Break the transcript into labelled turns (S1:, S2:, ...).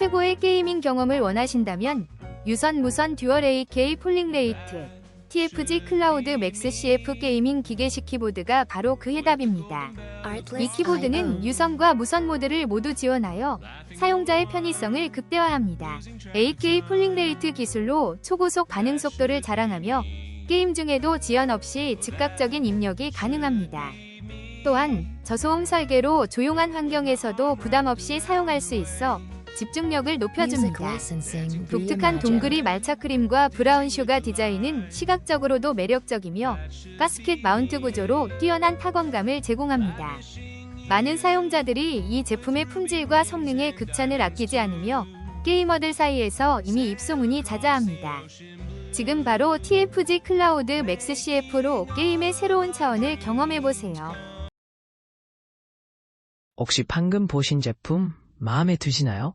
S1: 최고의 게이밍 경험을 원하신다면 유선 무선 듀얼 AK 폴링 레이트 TFG 클라우드 맥스 CF 게이밍 기계식 키보드가 바로 그 해답입니다. 이 키보드는 유선과 무선 모드를 모두 지원하여 사용자의 편의성을 극대화합니다. AK 폴링 레이트 기술로 초고속 반응 속도를 자랑하며 게임 중에도 지연 없이 즉각적인 입력이 가능합니다. 또한 저소음 설계로 조용한 환경에서도 부담 없이 사용할 수 있어 집중력을 높여줍니다. 독특한 동그리 말차 크림과 브라운 슈가 디자인은 시각적으로도 매력적이며 가스켓 마운트 구조로 뛰어난 타건감을 제공합니다. 많은 사용자들이 이 제품의 품질과 성능에 극찬을 아끼지 않으며 게이머들 사이에서 이미 입소문이 자자합니다. 지금 바로 TFG 클라우드 맥스 CF로 게임의 새로운 차원을 경험해보세요.
S2: 혹시 방금 보신 제품 마음에 드시나요?